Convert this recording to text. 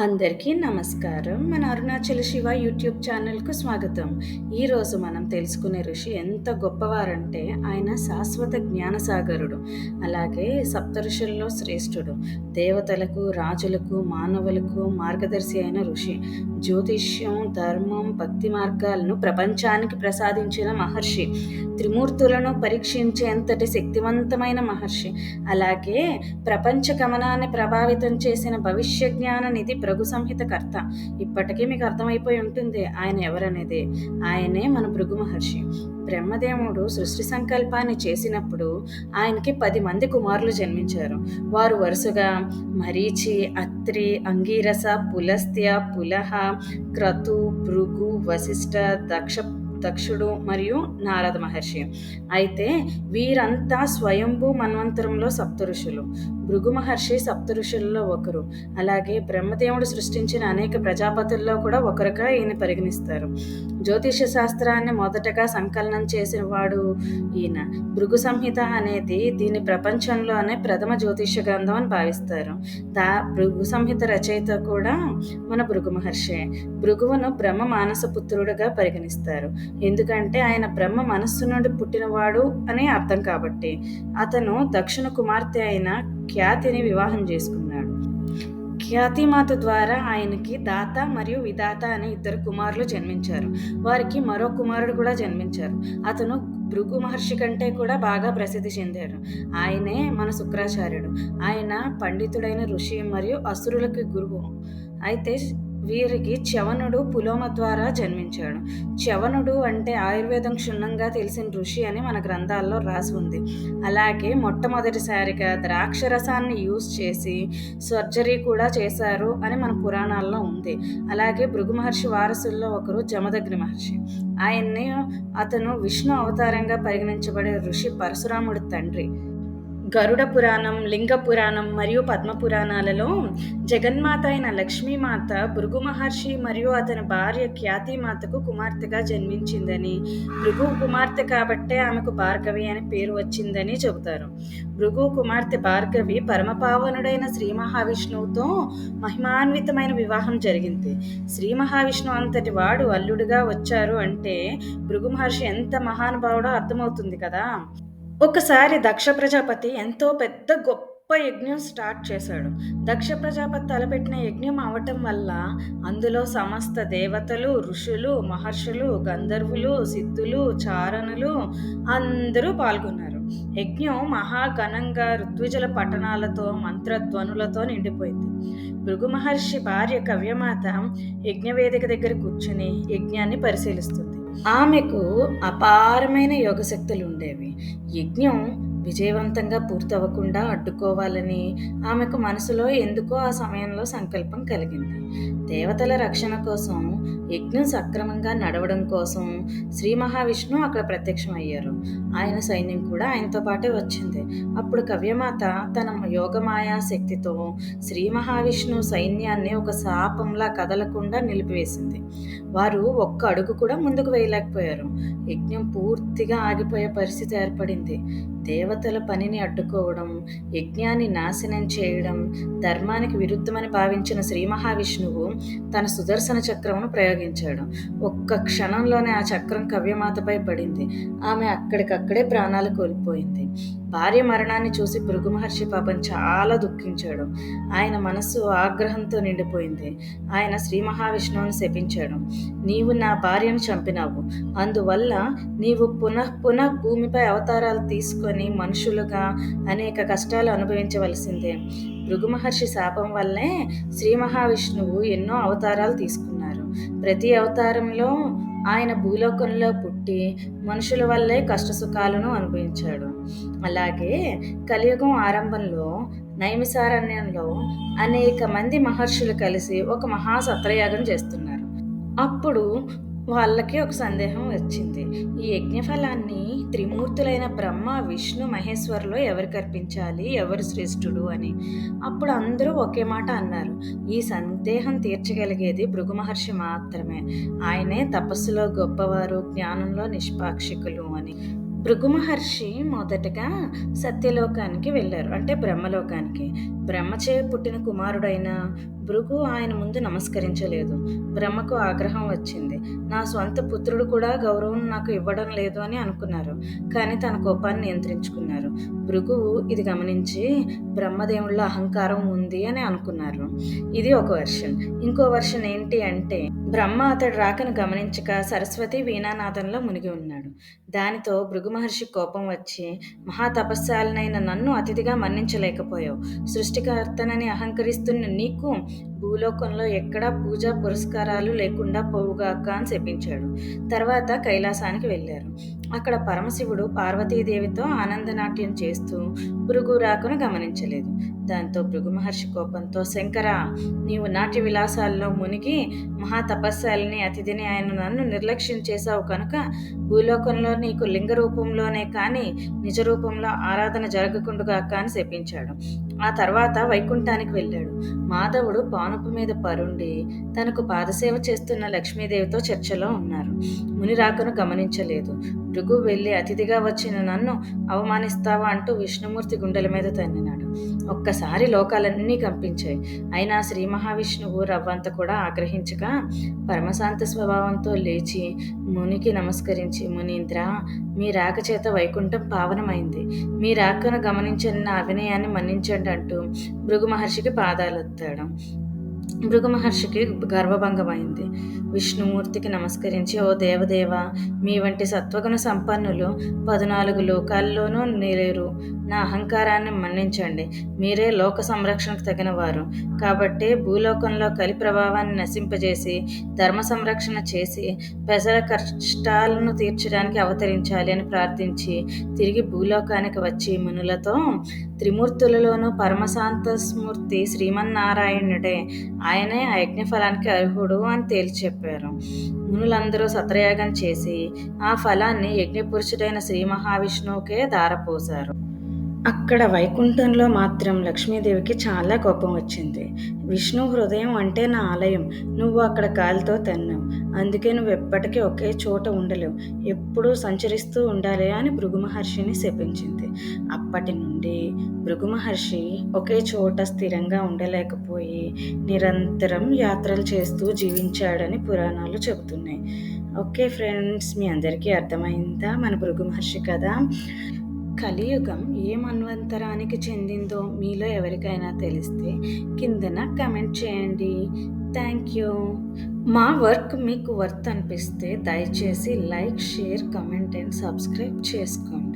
అందరికీ నమస్కారం. మన అరుణాచల శివ యూట్యూబ్ ఛానల్కు స్వాగతం. ఈరోజు మనం తెలుసుకునే ఋషి ఎంత గొప్పవారంటే ఆయన శాశ్వత జ్ఞానసాగరుడు అలాగే సప్త ఋషుల్లో శ్రేష్ఠుడు దేవతలకు రాజులకు మానవులకు మార్గదర్శి అయిన ఋషి. జ్యోతిష్యం ధర్మం భక్తి మార్గాలను ప్రపంచానికి ప్రసాదించిన మహర్షి. త్రిమూర్తులను పరీక్షించేంతటి శక్తివంతమైన మహర్షి. అలాగే ప్రపంచ గమనాన్ని ప్రభావితం చేసిన భవిష్య జ్ఞాన నిధి భృగు సంహిత కర్త. ఇప్పటికీ మీకు అర్థమైపోయి ఉంటుంది ఆయన ఎవరనేది. ఆయనే మన భృగు మహర్షి. బ్రహ్మదేవుడు సృష్టి సంకల్పాన్ని చేసినప్పుడు ఆయనకి పది మంది కుమారులు జన్మించారు. వారు వరుసగా మరీచి అత్రి అంగీరస పులస్త్య పులహ క్రతు భృగు వశిష్ఠ దక్ష దక్షుడు మరియు నారద మహర్షి. అయితే వీరంతా స్వయంభూ మన్వంతరంలో సప్త ఋషులు భృగు మహర్షి సప్త ఋషులలో ఒకరు. అలాగే బ్రహ్మదేవుడు సృష్టించిన అనేక ప్రజాపతుల్లో కూడా ఒకరుగా ఈయన పరిగణిస్తారు. జ్యోతిష శాస్త్రాన్ని మొదటగా సంకలనం చేసిన వాడు ఈయన. భృగు సంహిత అనేది దీని ప్రపంచంలోనే ప్రథమ జ్యోతిష గ్రంథం అని భావిస్తారు. దా భృగు సంహిత రచయిత కూడా మన భృగు మహర్షి భృగువును బ్రహ్మ మానస పుత్రుడుగా పరిగణిస్తారు. ఎందుకంటే ఆయన బ్రహ్మ మనస్సు నుండి పుట్టినవాడు అని అర్థం కాబట్టి. అతను దక్షిణ కుమార్తె అయిన ఖ్యాతిని వివాహం చేసుకున్నాడు. ఖ్యాతిమాత ద్వారా ఆయనకి దాత మరియు విదాత అనే ఇద్దరు కుమారులు జన్మించారు. వారికి మరో కుమారుడు కూడా జన్మించారు. అతను భృగు మహర్షి కంటే కూడా బాగా ప్రసిద్ధి చెందాడు. ఆయనే మన శుక్రాచార్యుడు. ఆయన పండితుడైన ఋషి మరియు అసురులకి గురువు. అయితే వీరికి చవనుడు పులోమ ద్వారా జన్మించాడు. చవనుడు అంటే ఆయుర్వేదం క్షుణ్ణంగా తెలిసిన ఋషి అని మన గ్రంథాల్లో రాసి ఉంది. అలాగే మొట్టమొదటిసారిగా ద్రాక్షరసాన్ని యూజ్ చేసి సర్జరీ కూడా చేశారు అని మన పురాణాల్లో ఉంది. అలాగే భృగు మహర్షి వారసుల్లో ఒకరు జమదగ్ని మహర్షి. ఆయన్ని అతను విష్ణు అవతారంగా పరిగణించబడే ఋషి పరశురాముడి తండ్రి. గరుడ పురాణం లింగ పురాణం మరియు పద్మ పురాణాలలో జగన్మాత అయిన లక్ష్మీమాత భృగు మహర్షి మరియు అతని భార్య ఖ్యాతిమాతకు కుమార్తెగా జన్మించిందని భృగు కుమార్తె కాబట్టే ఆమెకు భార్గవి అని పేరు వచ్చిందని చెబుతారు. భృగు కుమార్తె భార్గవి పరమపావనుడైన శ్రీ మహావిష్ణువుతో మహిమాన్వితమైన వివాహం జరిగింది. శ్రీ మహావిష్ణువు అంతటి వాడు అల్లుడుగా వచ్చారు అంటే భృగు మహర్షి ఎంత మహానుభావుడో అర్థమవుతుంది కదా. ఒకసారి దక్ష ప్రజాపతి ఎంతో పెద్ద గొప్ప యజ్ఞం స్టార్ట్ చేశాడు. దక్ష ప్రజాపతి తలపెట్టిన యజ్ఞం అవటం వల్ల అందులో సమస్త దేవతలు ఋషులు మహర్షులు గంధర్వులు సిద్ధులు చారణులు అందరూ పాల్గొన్నారు. యజ్ఞం మహాఘనంగా ఋత్విజల పట్టణాలతో మంత్రధ్వనులతో నిండిపోయింది. భృగు మహర్షి భార్య కవ్యమాత యజ్ఞవేదిక దగ్గర కూర్చుని యజ్ఞాన్ని పరిశీలిస్తుంది. ఆమెకు అపారమైన యోగశక్తులు ఉండేవి యజ్ఞం విజయవంతంగా పూర్తవ్వకుండా అడ్డుకోవాలని ఆమెకు మనసులో ఎందుకో ఆ సమయంలో సంకల్పం కలిగింది. దేవతల రక్షణ కోసం యజ్ఞం సక్రమంగా నడవడం కోసం శ్రీ మహావిష్ణు అక్కడ ప్రత్యక్షం అయ్యారు ఆయన సైన్యం కూడా ఆయనతో పాటే వచ్చింది. అప్పుడు కవ్యమాత తన యోగమాయా శక్తితో శ్రీ మహావిష్ణు సైన్యాన్ని ఒక శాపంలా కదలకుండా నిలిపివేసింది. వారు ఒక్క అడుగు కూడా ముందుకు వేయలేకపోయారు. యజ్ఞం పూర్తిగా ఆగిపోయే పరిస్థితి ఏర్పడింది. దేవతల పనిని అడ్డుకోవడం యజ్ఞాన్ని నాశనం చేయడం ధర్మానికి విరుద్ధమని భావించిన శ్రీ మహావిష్ణువు తన సుదర్శన చక్రమును ప్రయోగించాడు ఒక్క క్షణంలోనే ఆ చక్రం కవ్యమాతపై పడింది. ఆమె అక్కడికక్కడే ప్రాణాలు కోల్పోయింది. భార్య మరణాన్ని చూసి భృగు మహర్షి పాపం చాలా దుఃఖించాడు. ఆయన మనస్సు ఆగ్రహంతో నిండిపోయింది. ఆయన శ్రీ మహావిష్ణువుని శపించాడు. నీవు నా భార్యను చంపినావు. అందువల్ల నీవు పునః పునః భూమిపై అవతారాలు తీసుకొని మనుషులుగా అనేక కష్టాలు అనుభవించవలసిందే. భృగు మహర్షి శాపం వల్లే శ్రీ మహావిష్ణువు ఎన్నో అవతారాలు తీసుకున్నారు ప్రతి అవతారంలో ఆయన భూలోకంలో పుట్టి మనుషుల వల్లే కష్టసుఖాలను అనుభవించాడు. అలాగే కలియుగం ఆరంభంలో నైమిసారణ్యంలో అనేక మంది మహర్షులు కలిసి ఒక మహా సత్రయాగం చేస్తున్నారు. అప్పుడు వాళ్ళకి ఒక సందేహం వచ్చింది. ఈ యజ్ఞఫలాన్ని త్రిమూర్తులైన బ్రహ్మ విష్ణు మహేశ్వరులో ఎవరికి అర్పించాలి? ఎవరు శ్రేష్ఠుడు అని. అప్పుడు అందరూ ఒకే మాట అన్నారు. ఈ సందేహం తీర్చగలిగేది భృగు మహర్షి మాత్రమే. ఆయనే తపస్సులో గొప్పవారు జ్ఞానంలో నిష్పాక్షికులు అని. భృగు మహర్షి మొదటగా సత్యలోకానికి వెళ్ళారు. అంటే బ్రహ్మలోకానికి. బ్రహ్మచే పుట్టిన కుమారుడైన భృగు ఆయన ముందు నమస్కరించలేదు. బ్రహ్మకు ఆగ్రహం వచ్చింది. నా స్వంత పుత్రుడు కూడా గౌరవం నాకు ఇవ్వడం లేదు అని అనుకున్నారు. కానీ తన కోపాన్ని నియంత్రించుకున్నారు. భృగువు ఇది గమనించి బ్రహ్మదేవుళ్ళ అహంకారం ఉంది అని అనుకున్నారు. ఇది ఒక వర్షన్. ఇంకో వర్షన్ ఏంటి అంటే బ్రహ్మ అతడు రాకను గమనించక సరస్వతి వీణానాథంలో మునిగి ఉన్నాడు. దానితో భృగు మహర్షి కోపం వచ్చి మహాతపస్సాలనైన నన్ను అతిథిగా మన్నించలేకపోయావు. సృష్టికర్తనని అహంకరిస్తున్న నీకు భూలోకంలో ఎక్కడా పూజా పురస్కారాలు లేకుండా పోవుగాక అని చెప్పించాడు. తర్వాత కైలాసానికి వెళ్ళారు. అక్కడ పరమశివుడు పార్వతీదేవితో ఆనందనాట్యం చేస్తూ భృగు రాకును గమనించలేదు. దాంతో భృగు మహర్షి కోపంతో శంకర నీవు నాట్య విలాసాల్లో మునిగి మహాతపస్సాలని అతిథిని ఆయన నన్ను నిర్లక్ష్యం చేశావు కనుక భూలోకంలో నీకు లింగ రూపంలోనే కానీ నిజ రూపంలో ఆరాధన జరగకుండా అని చెప్పించాడు. ఆ తర్వాత వైకుంఠానికి వెళ్ళాడు. మాధవుడు పానుపు మీద పరుండి తనకు పాదసేవ చేస్తున్న లక్ష్మీదేవితో చర్చలో ఉన్నారు. ముని రాకను గమనించలేదు. భృగు వెళ్ళి అతిథిగా వచ్చిన నన్ను అవమానిస్తావా అంటూ విష్ణుమూర్తి గుండెల మీద తన్నినాడు. ఒక్కసారి లోకాలన్నీ కంపించాయి. అయినా శ్రీ మహావిష్ణువు రవ్వంత కూడా ఆగ్రహించగా పరమశాంత స్వభావంతో లేచి మునికి నమస్కరించి మునీంద్ర మీ రాక చేత వైకుంఠం పావనమైంది. మీ రాకను గమనించిన నా అభినయాన్ని మన్నించండి అంటూ భృగు మహర్షికి పాదాలెత్తాడు. భృగు మహర్షికి గర్వభంగమైంది. విష్ణుమూర్తికి నమస్కరించి ఓ దేవదేవ మీ వంటి సత్వగుణ సంపన్నులు పద్నాలుగు లోకాల్లోనూ నిలేరు. నా అహంకారాన్ని మన్నించండి. మీరే లోక సంరక్షణకు తగిన వారు కాబట్టి భూలోకంలో కలి ప్రభావాన్ని నశింపజేసి ధర్మ సంరక్షణ చేసి ప్రజల కష్టాలను తీర్చడానికి అవతరించాలి అని ప్రార్థించి తిరిగి భూలోకానికి వచ్చి మునులతో త్రిమూర్తులలోనూ పరమశాంత స్మూర్తి శ్రీమన్నారాయణుడే. ఆయనే ఆ యజ్ఞఫలానికి అర్హుడు అని తేల్చి చెప్పారు మునులందరూ సత్రయాగం చేసి ఆ ఫలాన్ని యజ్ఞపురుషుడైన శ్రీ మహావిష్ణువుకే దారపోశారు అక్కడ వైకుంఠంలో మాత్రం లక్ష్మీదేవికి చాలా కోపం వచ్చింది. విష్ణు హృదయం అంటే నా ఆలయం. నువ్వు అక్కడ కాలితో తన్ను. అందుకే నువ్వు ఎప్పటికీ ఒకే చోట ఉండలేవు. ఎప్పుడూ సంచరిస్తూ ఉండాలి అని భృగు మహర్షిని శపించింది. అప్పటి నుండి భృగు మహర్షి ఒకే చోట స్థిరంగా ఉండలేకపోయి నిరంతరం యాత్రలు చేస్తూ జీవించాడని పురాణాలు చెబుతున్నాయి. ఓకే ఫ్రెండ్స్ మీ అందరికీ అర్థమైందా? మన భృగు మహర్షి కదా కలియుగం ఏ మన్వంతరానికి చెందిందో మీలో ఎవరికైనా తెలిస్తే కిందన కమెంట్ చేయండి. Thank you. మా వర్క్ మీకు వర్త్ అనిపిస్తే దయచేసి like share comment and subscribe చేసుకోండి.